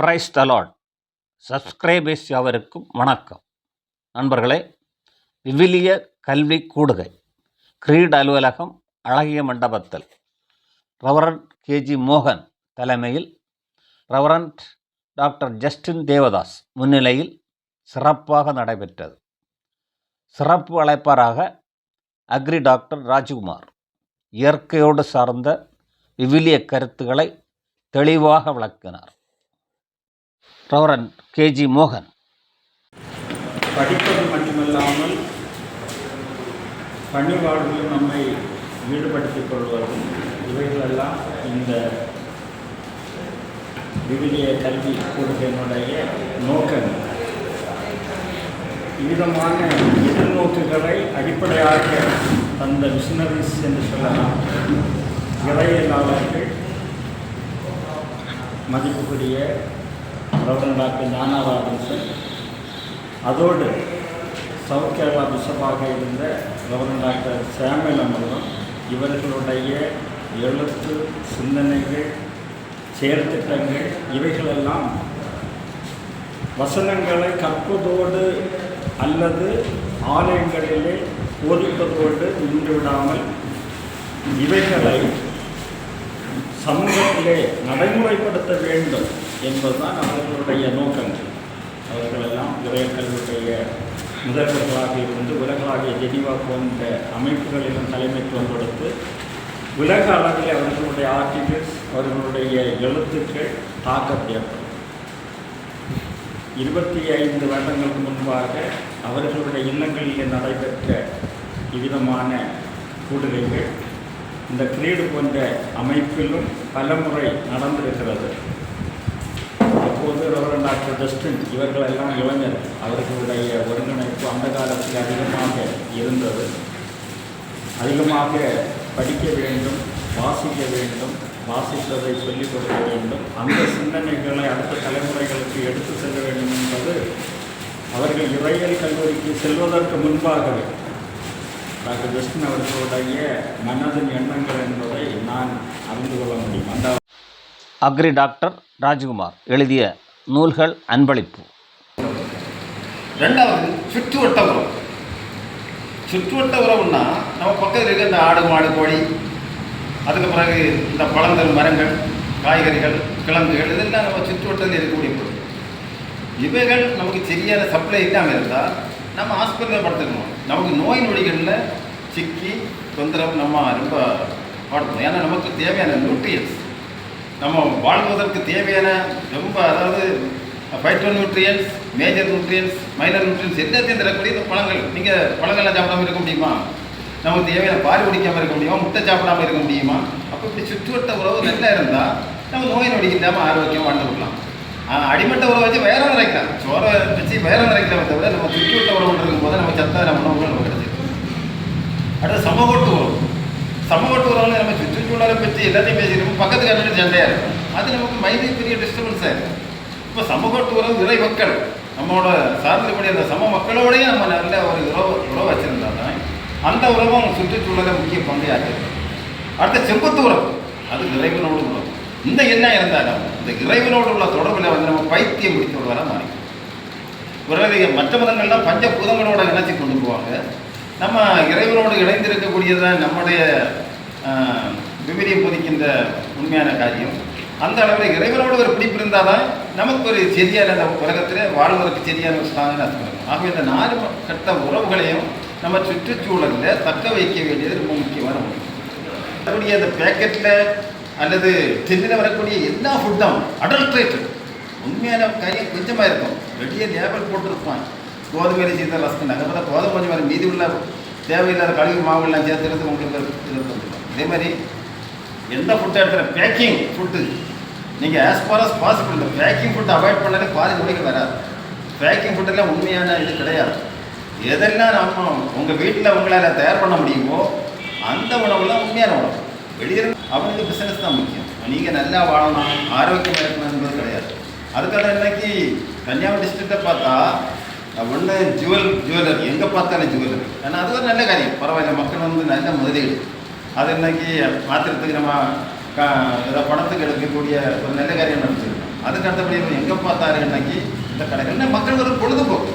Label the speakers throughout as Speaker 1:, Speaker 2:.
Speaker 1: Price தலாட் subscribers யாவருக்கும் வணக்கம். நண்பர்களே விவிலிய கல்வி கூடுகை கிரீட் அலுவலகம் அழகிய மண்டபத்தில் ரவரண்ட் கேஜி மோகன் தலைமையில் ரவரண்ட் டாக்டர் ஜஸ்டின் தேவதாஸ் முன்னிலையில் சிறப்பாக நடைபெற்றது. சிறப்பு அழைப்பாராக அக்ரி டாக்டர் ராஜ்குமார் இயற்கையோடு சார்ந்த விவிலிய கருத்துக்களை தெளிவாக விளக்கினார். ரெவரண்ட் கேஜி மோகன்.
Speaker 2: படிப்பது மட்டுமல்லாமல் பணிவாழ்வில் நம்மை ஈடுபடுத்திக் கொள்வதும் இவைகளெல்லாம் இந்த விவிலிய கல்வி கொடுக்கையினுடைய நோக்கங்கள் விதமான எதிர்நோக்குகளை அடிப்படையாக தந்த மிஷினரிஸ் என்று சொல்லலாம். இறையலாளர்கள் மதிப்புக்குரிய ரெவரன் டாக்டர் ஞானா ராபின்சன் அதோடு சவுத் கேரளா பிஷப்பாக இருந்த ரெவரன் டாக்டர் சாமியல் அமர்வம் இவர்களுடைய எழுத்து சிந்தனைகள் செயற்திட்டங்கள் இவைகளெல்லாம் வசனங்களை கற்பதோடு அல்லது ஆலயங்களிலே போதிப்பதோடு நின்றுவிடாமல் இவைகளை சமூகத்திலே நடைமுறைப்படுத்த வேண்டும். என்பதுதான் அவர்களுடைய நோக்கங்கள். அவர்களெல்லாம் இறைய கல்வியுடைய முதல்வர்களாக இருந்து உலகளாகிய ஜெனிவா போன்ற அமைப்புகளிலும் தலைமைத்துவம் கொடுத்து உலக அளவில் அவர்களுடைய ஆர்டிகல்ஸ் அவர்களுடைய எழுத்துக்கள் தாக்கத்தை ஏற்படும் இருபத்தி ஐந்து வருடங்களுக்கு முன்பாக அவர்களுடைய இல்லங்களிலே நடைபெற்ற இவ்விதமான கூடுகைகள் இந்த கிரீடு போன்ற அமைப்பிலும் பலமுறை நடந்திருக்கிறது. அப்போது ரெவரன் டாக்டர் ஜஸ்டின் இவர்கள் எல்லாம் இளைஞர். அவர்களுடைய ஒருங்கிணைப்பு அந்த காலத்தில் அதிகமாக இருந்தது. அதிகமாக படிக்க வேண்டும் வாசிக்க வேண்டும் வாசித்ததை சொல்லிக் கொடுக்க வேண்டும். அந்த சிந்தனைகளை அடுத்த தலைமுறைகளுக்கு எடுத்து செல்ல வேண்டும் என்பது அவர்கள் இறையல் கல்லூரிக்கு செல்வதற்கு முன்பாகவே. டாக்டர் ஜஸ்டின் அவர்களுடைய மனதின் எண்ணங்கள் என்பதை நான் அறிந்து கொள்ள முடியும். அந்த
Speaker 1: அக்ரி டாக்டர் ராஜ்குமார் எழுதிய நூல்கள் அன்பளிப்பு.
Speaker 3: ரெண்டாவது சுற்றுவட்ட உரம் சுற்றுவட்ட உரம்னா நம்ம பக்கத்தில் இருக்க இந்த ஆடு மாடு கோழி அதுக்கு பிறகு இந்த பழங்கள் மரங்கள் காய்கறிகள் கிழங்குகள் இதெல்லாம் நம்ம சுற்றுவட்டத்தில் இருக்கக்கூடிய பொருள். இவைகள் நமக்கு சரியான சப்ளை இல்லாமல் இருந்தால் நம்ம ஹாஸ்பிட்டலில் படுத்துக்கணும். நமக்கு நோய் நொடிகளில் சிக்கி தொந்தரவு நம்ம ரொம்ப படுத்தணும். ஏன்னா நமக்கு தேவையான நியூட்ரியன்ஸ் நம்ம வாழ்வதற்கு தேவையான ரொம்ப அதாவது phyto nutrients major nutrients minor nutrients எல்லாத்தையும் தரக்கூடிய இந்த பழங்கள். நீங்கள் பழங்கள்லாம் சாப்பிடாம இருக்க முடியுமா? நமக்கு தேவையான பால் குடிக்காமல் இருக்க முடியுமா? முட்டை சாப்பிடாம இருக்க முடியுமா? அப்போ இப்படி சுற்றுவட்ட உறவு நல்லா இருந்தால் நம்ம நோய் நொடி இல்லாமல் ஆரோக்கியம் வாழ்ந்து விடலாம் அடிமட்ட உறவு வச்சு வேற நிறைக்கலாம். சோர வச்சு வேற நிறைக்கலாம் தவிர நம்ம சுற்றுவட்ட உறவு இருக்கும்போது நம்ம சத்தான உணவுகள் நம்ம கிடைச்சிருக்கு அடுத்து சமூகட்டு உறவு. சமூகட்டு நம்ம சுற்றுச்சூழலை பற்றி எல்லாத்தையும் பேசிக்கிறோம் பக்கத்து கண்டிட்டு சண்டையாக இருக்கும். அது நமக்கு மைண்ட் பெரிய டிஸ்டர்பன்ஸாக இருக்கும். இப்போ சமூகத்துறவு இறை மக்கள் நம்மளோட சார்ந்தபடி அந்த சம மக்களோடய நம்ம நல்ல ஒரு உறவு உறவு வச்சுருந்தா தான் அந்த உறவும் சுற்றுச்சூழலை முக்கிய பங்கையாற்றுது அடுத்த செம்பத்து உறவு அது இறைவனோடு உறவு இந்த எண்ணம் இருந்தாலும் இந்த இறைவனோடு உள்ள தொடர்பில் வந்து நம்ம பைத்தியம் பிடித்தவர்களாக மாறி பிறகு மற்ற மதங்கள்லாம் பஞ்சபூதங்களோட இணைச்சி கொண்டு போவாங்க. நம்ம இறைவனோடு இணைந்திருக்கக்கூடியதுதான் நம்முடைய ஆஹ், விவிலியம் உண்மையான காரியம். அந்த அளவில் இறைவனோடு ஒரு பிடிப்பு இருந்தால் தான் நமக்கு ஒரு சரியான அந்த உலகத்தில் வாழ்வதற்கு சரியான ஒரு ஸ்தானம் அர்த்தம் ஆகவே இந்த நாலு கட்ட உறவுகளையும் நம்ம சுற்றுச்சூழலில் தக்க வைக்க வேண்டியது ரொம்ப முக்கியமான ஒன்று வரக்கூடிய அந்த பேக்கெட்டில் அல்லது டின்னில் வரக்கூடிய எல்லா ஃபுட்டும் அடல்ட்ரேட்டட் உண்மையான காரியம் கொஞ்சமாக இருக்கும். வெளியே லேபர் போட்டிருப்பான். கோதுமை செய்த ரசம் அதுக்கப்புறம் கோதுமை கொஞ்சம் மாதிரி மீதி உள்ள தேவையில்லாத கழிவு மாவுலாம் சேர்த்துறது உங்களுக்கு இருக்கும் இதே மாதிரி எந்த ஃபுட்டை எடுக்கிற பேக்கிங் ஃபுட்டு நீங்கள் ஆஸ் ஃபார் அஸ் பாசிபிள் இந்த பேக்கிங் ஃபுட்டை அவாய்ட் பண்ணாலே பாதி நோய்கள் வராது. பேக்கிங் ஃபுட்டெல்லாம் உண்மையான இது கிடையாது. எதெல்லாம் நம்ம உங்கள் வீட்டில் உங்களால் தயார் பண்ண முடியுமோ அந்த உணவுலாம் உண்மையான உணவு. வெளியே அவனுக்கு பிஸ்னஸ் தான் முக்கியம். நீங்கள் நல்லா வாழணும் ஆரோக்கியமாக இருக்கணும் என்பது கிடையாது. அதுக்காக இன்னைக்கு கன்னியாகுமரி டிஸ்ட்ரிக்டை பார்த்தா ஒன்று ஜுவல் ஜுவல்லரி எங்கே பார்த்தாலும் ஜுவல்லரி ஏன்னா அது ஒரு நல்ல காரியம். பரவாயில்ல மக்கள் வந்து நல்ல முதலீடு. அது இன்னைக்கு மாத்திரத்துக்கு நம்ம க- ஏதோ பணத்துக்கு எடுக்கக்கூடிய ஒரு நல்ல காரியம் நடத்திருக்கோம் அதுக்கு அடுத்தபடி எங்கே பார்த்தாரு இன்னைக்கு இந்த கடைகள். மக்கள் ஒரு பொழுதுபோக்கு.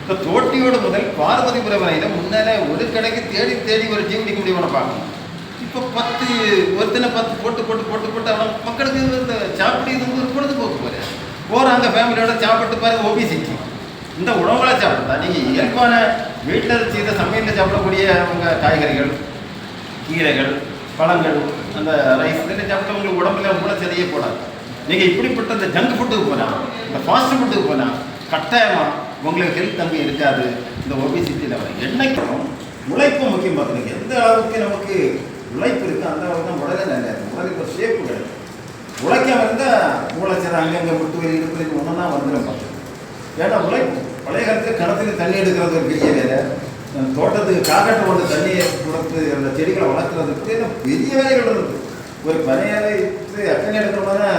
Speaker 3: இப்போ தோட்டியோட முதல் பார்வதிபுரம் வரையில் முன்னாலே ஒரு கடைக்கு தேடி தேடி ஒரு டீ குடிக்க முடியுமா பார்க்கணும் இப்போ பத்து ஒருத்தனை பத்து போட்டு போட்டு போட்டு போட்டு அவன் மக்களுக்கு இது இந்த சாப்பிட்டு இது ஒரு பொழுதுபோக்கு போல. போகிறாங்க ஃபேமிலியோட சாப்பிட்டு பாருங்க ஓபிசிக்கு இந்த உணவுகளை சாப்பிட்டா நீங்கள் இயற்கையான வீட்டில் செய்த சமையலில் சாப்பிடக்கூடிய அவங்க காய்கறிகள் கீரைகள் பழங்கள் அந்த ரைஸ் இதெல்லாம் சாப்பிட்டு உங்களுக்கு உடம்புல மூளை சரியே போடாது. நீங்கள் இப்படிப்பட்ட இந்த ஜங்க் ஃபுட்டுக்கு போனால் இந்த ஃபாஸ்ட் ஃபுட்டுக்கு போனால் கட்டாயமாக உங்களுக்கு ஹெல்த் தம்பி இருக்காது. இந்த ஒபிசிட்டியில் வர என்னைக்கும் உழைப்பு முக்கியம் பார்த்துங்க எந்த அளவுக்கு நமக்கு உழைப்பு இருக்குது அந்த அளவுக்கு தான் உடலே நல்லா இருக்கும். உடலுக்கு ஒரு ஷேப்பு கிடையாது உழைக்காம இருந்தால் மூளைச்சது அங்கங்கே முட்டு வலி ஒன்று தான் வந்துடும் பார்த்து. ஏன்னா உழைப்பு பழைய காலத்தில் கிணத்துக்கு தண்ணி எடுக்கிறது ஒரு பெரிய வேலை. தோட்டத்துக்கு காக்கட்டை கொண்டு தண்ணியை கொடுத்து அந்த செடிகளை வளர்க்குறதுக்கு இன்னும் பெரிய வேலைகள் இருக்குது ஒரு பனையாலை அக்கனை எடுக்கணும்னா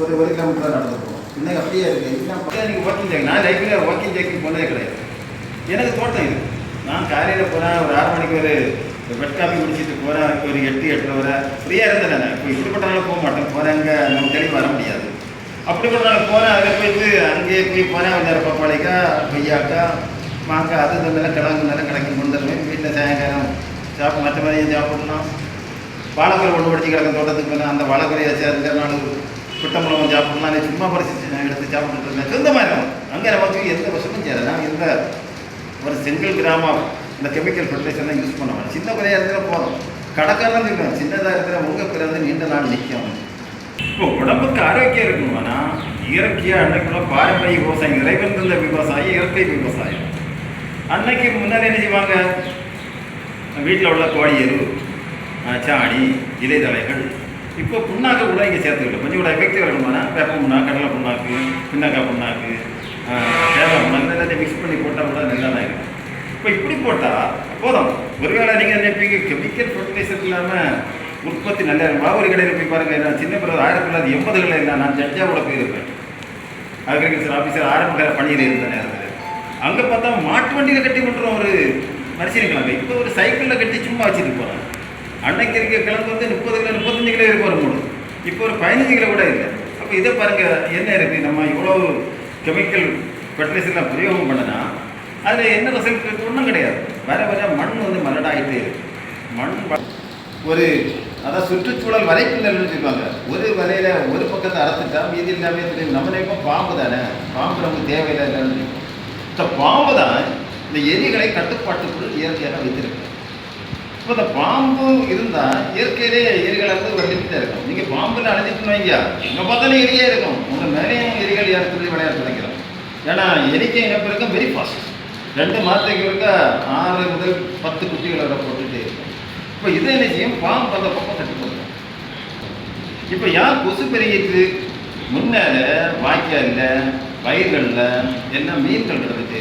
Speaker 3: ஒரு ஒரு கிலோமீட்டர் நடந்துருக்கும். போகணும் இன்னைக்கு அப்படியே இருக்கு. இன்னும் நீங்கள் வாக்கிங் ஜாக்கிங் நான் லைஃப்பில் வாக்கிங் ஜாக்கிங் போனதே கிடையாது. எனக்கு தோட்டம் இது. நான் காலையில் போனால் ஒரு ஆறு மணிக்கு ஒரு வெட் காஃபி குடிச்சிட்டு போகிறேன் ஒரு எட்டு எட்டு வரை ஃப்ரீயாக இருந்தேன் நான். இப்போ இப்படிப்பட்ட போக மாட்டேன். போகிறேன் அங்கே நம்ம தெளிவு வர முடியாது. அப்படி கூட நாள் போனேன் அங்கே போயிட்டு அங்கேயே போய் போனேன் ஒரு நேரம் பப்பாளிக்காய் கொய்யாக்காய் மாங்காய் அது இதெல்லாம் கிழங்கு நல்லா கிடக்கி கொண்டுருவேன் வீட்டில் சாயங்காலம் சாப்பிட்டு மற்ற மாதிரி சாப்பிடணும். வாழைக்குறை ஒன்று படிச்சு கிடக்கும் தோட்டத்துக்கு போனேன் அந்த வாழைக்குறையை சேர்ந்த நாள் குட்டம்பழம் சாப்பிடலாம் நான் சும்மா பறிச்சு நான் எடுத்து சாப்பிட்டு இருந்தேன். சொந்த இருக்கும். அங்கே நமக்கு எந்த வருஷமும் சேர நான் எந்த ஒரு செங்கல் கிராமம் இந்த கெமிக்கல் ஃபர்டிலைசர்லாம் யூஸ் பண்ண மாட்டேன் சின்ன குறையாக இருக்கிற போதும். கடைக்காரன் சின்னதாக இருக்கிற உங்கள் பிறந்து நீண்ட நாள் நிற்கும். இப்போ உடம்புக்கு ஆரோக்கியம் இருக்கணும்னா இயற்கையாக அன்னைக்குள்ள பாரம்பரிய விவசாயம் இறைவன் தந்த விவசாயம் இயற்கை விவசாயம். அன்னைக்கு முன்னாடி என்ன செய்வாங்க? வீட்டில் உள்ள கோழி எரு சாணி இலைதலைகள் இப்போ புண்ணாக்கு கூட இங்கே சேர்த்துக்கல. கொஞ்சம் கூட எஃபெக்டிவ் இருக்கணும்னா வேப்ப புண்ணாக்கு கடலை புண்ணாக்கு பின்னக்காய் புண்ணாக்கு தேவை புண்ணாக்கு எல்லாத்தையும் மிக்ஸ் பண்ணி போட்டால் கூட நல்லா தான் இருக்கும். இப்போ இப்படி போட்டால் போதும். ஒருவேளை நீங்கள் நினைப்பீங்க கெமிக்கல் ஃபர்டிலைசர் இல்லாமல் உற்பத்தி நல்ல மாவூரி கடையில் போய் பாருங்கள் நான் சின்ன பிறகு ஆயிரத்தி தொள்ளாயிரத்தி எண்பதுகளில் இல்லை நான் ஜட்ஜாவோட போயிருப்பேன். அக்ரிகல்ச்சர் ஆஃபீஸர் ஆரம்ப கால பணியில் இருந்த நேரத்தில். அங்கே பார்த்தா மாட்டு வண்டியில் கட்டி கொண்டுறோம் ஒரு மனுஷனுக்கலாங்க இப்போ ஒரு சைக்கிளில் கட்டி சும்மா வச்சுட்டு போகிறாங்க அன்னைக்கு இருக்க கிழங்கு வந்து முப்பது கிலோ முப்பத்தஞ்சு கிலோ இருக்கு ஒரு மூணு இப்போ ஒரு பதினஞ்சு கிலோ கூட இல்லை. அப்போ இதை பாருங்க என்ன இருக்குது நம்ம இவ்வளோ கெமிக்கல் ஃபர்டிலைசர்லாம் பிரயோகம் பண்ணினா அதில் என்ன ரிசல்ட் ஒன்றும் கிடையாது. வர வர மண் வந்து மலடாகிட்டே இருக்கு. மண் ஒரு அதான் சுற்றுச்சூழல் வலைப்பின்னல்னு சொல்லுவாங்க ஒரு வலையில் ஒரு பக்கத்தை அறுத்துட்டா மீதி எல்லாமே தெரியும் நம்ம நினைப்போம் பாம்பு தானே? பாம்பு நமக்கு தேவையில்லை இல்லைன்னு நினைப்போம். இந்த பாம்பு தான் இந்த எலிகளை கட்டுப்பாட்டுக்குள் இயற்கையாக வைத்திருக்கு இப்போ இந்த பாம்பு இருந்தால் இயற்கையிலே எலிகளை வந்து ஒரு லிமிட்டாக இருக்கும். நீங்கள் பாம்பில் அழைச்சிட்டு வைங்க. எங்கே பார்த்தாலும் எலியே இருக்கும். உங்கள் மேலேயும் எலிகள் யார் சொல்லி விளையாட்டு நினைக்கிறோம் ஏன்னா எலிக்கை இனப்பெருக்கம் வெரி ஃபாஸ்ட் ரெண்டு மாதத்துக்கு இருக்க ஆறு முதல் பத்து குட்டிகளை போட்டுகிட்டே இருக்கும். இப்போ இதை என்ன செய்யும்? பாம்பு அந்த பக்கம் கட்டி இப்போ யார் கொசு பெருகிட்டு முன்னால வாய்க்காலில் வயல்களில் என்ன மீன்கள் கிடந்துட்டே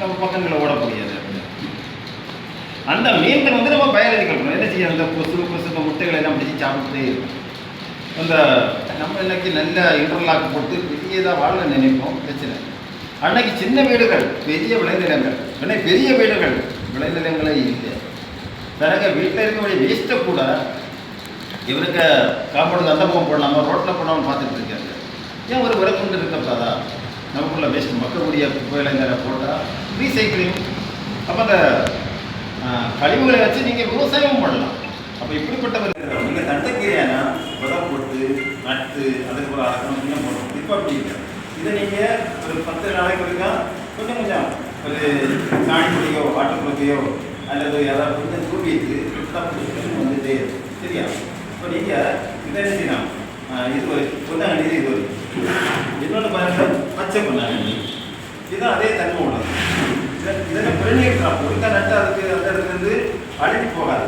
Speaker 3: நம்ம பக்கங்களில் ஓடக்கூடியது அந்த மீன்கள் வந்து நம்ம பயாலஜிக்கல் பண்ணோம் என்ன செய்யும் அந்த கொசு கொசு இந்த முட்டைகளை எல்லாம் பிடிச்சி சாப்பிட்டு அந்த நம்ம இன்னைக்கு நல்ல இன்டர்லாக் போட்டு பெரியதாக வாழ நினைப்போம். பிரச்சனை அன்னைக்கு சின்ன வீடுகள் பெரிய விளைநிலங்கள். இன்னைக்கு பெரிய வீடுகள் விளைநிலங்களே இல்லை. பிறகு வீட்டில் இருக்கக்கூடிய வேஸ்ட்டை கூட இவருக்கு காப்பாடு அந்த பக்கம் போடலாமா? ரோட்டில் போடாமல் பார்த்துட்டு இருக்காரு. ஏன் ஒரு விறகுண்டு இருக்கக்கூடாதா நமக்குள்ள வேஸ்ட் மக்களுடைய குப்பைகளை போட்டால் ரீசைக்கிளிங் அப்போ அந்த கழிவுகளை வச்சு நீங்கள் விவசாயமும் பண்ணலாம். அப்போ இப்படிப்பட்டவர் நீங்கள் தட்டக்கீரையானா உரம் போட்டு நட்டு அதுக்கு ஒரு அரை போடணும். இப்போ அப்படி இல்லை. இதை நீங்கள் ஒரு பத்து நாளைக்கு ஒருக்கா கொஞ்சம் கொஞ்சம் ஒரு சாணி பொடியோ குடிக்கையோ அல்லது யாராவது வந்து தூவிட்டு வந்துட்டே இருக்கும். சரியா? இப்போ நீங்கள் இதை என்ன செய்யலாம் இது ஒரு பொன்னாங்கண்ணி இது ஒரு இன்னொன்று பாருங்க பச்சை பொன்னாங்கண்ணி. இதுதான் அதே தன்மை உள்ளது. இதை- இதெல்லாம் பெருநீர் ஒருக்கா நட்டு அதுக்கு அந்த இடத்துல இருந்து அழுகி போகாது.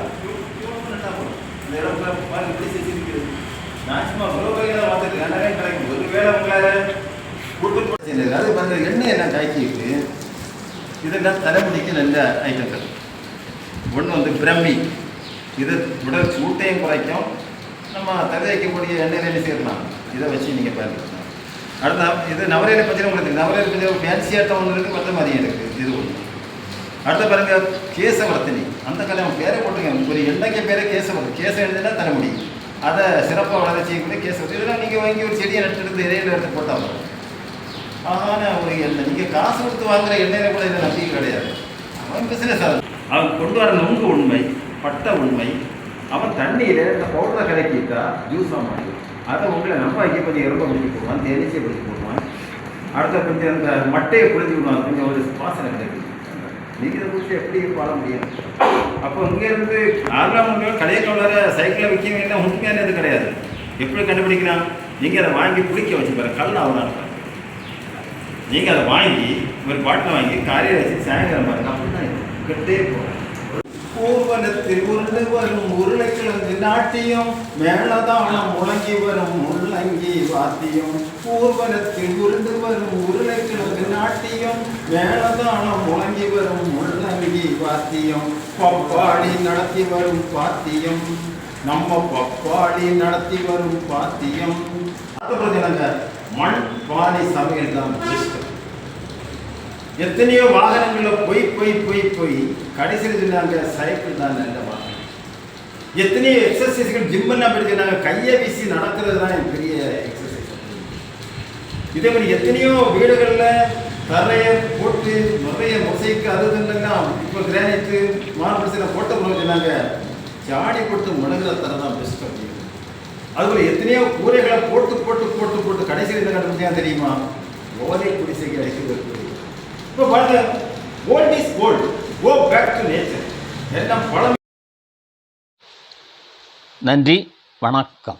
Speaker 3: நட்டா போதும். இந்த இடம் பாருங்க, பாருங்க எப்படி செஞ்சிருக்குது நான் சும்மா ஒரு வகையில் பார்த்துருக்கேன் நிறைய கிடைக்கும் ஒரு வேலை உங்களால் கூட்டு அது பாருங்க எண்ணெய் எல்லாம் காய்ச்சிட்டு இதெல்லாம் தலைமுடிக்கு நல்ல ஐட்டங்கள் ஒன்று வந்து பிரம்மி இது உடல் சூட்டையும் குறைக்கும். நம்ம தலை வைக்கக்கூடிய எண்ணெயில் சேரலாம். இதை வச்சு நீங்கள் பயன்படுத்தலாம் அடுத்த இது நவரையில பற்றி உங்களுக்கு தெரியும். நவரையில பற்றி ஒரு ஃபேன்சியாட்டம் ஒன்று இருக்குது மற்ற இருக்குது இது ஒன்று அடுத்த பாருங்க கேசவர்த்தினி. அந்த கல்யாணம் பேரை போட்டுங்க ஒரு எண்ணெய்க்கு பேரே கேசவர்த்தி. கேசம் எழுதுனா தலைமுடி. அதை சிறப்பாக வளர செய்யக்கூடிய கேஸ் இதெல்லாம் நீங்கள் வாங்கி ஒரு செடியை நட்டு இடையில எடுத்து போட்டால் ஆனால் ஒரு எண்ணெய். நீங்கள் காசு கொடுத்து வாங்குற எண்ணெயில கூட இதை நம்பிக்கை கிடையாது. அவன் பிசினஸ் அது. அவன் கொண்டு வர நுங்கு உண்மை பட்ட உண்மை. அவன் தண்ணியில் இந்த பவுடரை கலக்கிட்டா ஜூஸாக மாட்டோம் அதை உங்களை நம்ம வைக்க கொஞ்சம் எறும்ப பிடிச்சி போடுவான் தேனிச்சை பிடிச்சி போடுவான். அடுத்த கொஞ்சம் அந்த மட்டையை புரிஞ்சு விடுவான் கொஞ்சம் ஒரு வாசனை கிடைக்கும். நீங்கள் இதை குறித்து எப்படி பாட முடியும்? அப்போ இங்கேருந்து ஆறாம் கடையில் வர சைக்கிளை விற்க வேண்டிய உண்மையானது கிடையாது. எப்படி கண்டுபிடிக்கலாம் நீங்கள் அதை வாங்கி குளிக்க வச்சு பாரு கல் ஆகுதான் நீங்கள் அதை வாங்கி ஒரு பாட்டில் வாங்கி காலையில் வச்சு சாயங்காலம் பாருங்க கெட்டே போகிறேன் ஊர்வலத்தில் உருண்டு வரும் உருளைக்கிழங்கு நாட்டியம் மேளதாளம் முழங்கி வரும் முள்ளங்கி வாத்தியம். ஊர்வலத்தில் உருண்டு வரும் உருளைக்கிழங்கு நாட்டியம் மேளதாளம் முழங்கி வரும் முள்ளங்கி வாத்தியம். பப்பாடி நடத்தி வரும் பாத்தியம் நம்ம பப்பாடி நடத்தி வரும் பாத்தியம். அதுக்கப்புறம் மண் பானை சமையல் தான் பெஸ்ட் எத்தனையோ வாகனங்களில் போய் போய் போய் போய் கடைசியில் சொன்னாங்க சைக்கிள் தான் நல்ல வாகனம். எத்தனையோ எக்ஸசைஸ்கள் ஜிம்மெல்லாம் என்ன சொன்னாங்க கையை வீசி நடக்கிறது தான் பெரிய எக்ஸசைஸ் இதே மாதிரி எத்தனையோ வீடுகளில் தரையை போட்டு நிறைய மொசைக்கு அது இதுலாம் இப்போ கிரானைட்டு மார்பிள்ஸில் போட்ட பிறகு சொன்னாங்க ஜாடி போட்டு முடங்குற தர தான் பெஸ்ட் அப்படின்னு அதுபோல் எத்தனையோ கூரைகளை போட்டு போட்டு போட்டு போட்டு கடைசியில் என்ன கண்டுபிடிச்சா தெரியுமா? ஓலை குடிசைக்கு அழைக்கிறது இப்போ பாருங்க old is gold go back to nature எல்லாம் பழம்.
Speaker 1: நன்றி வணக்கம்.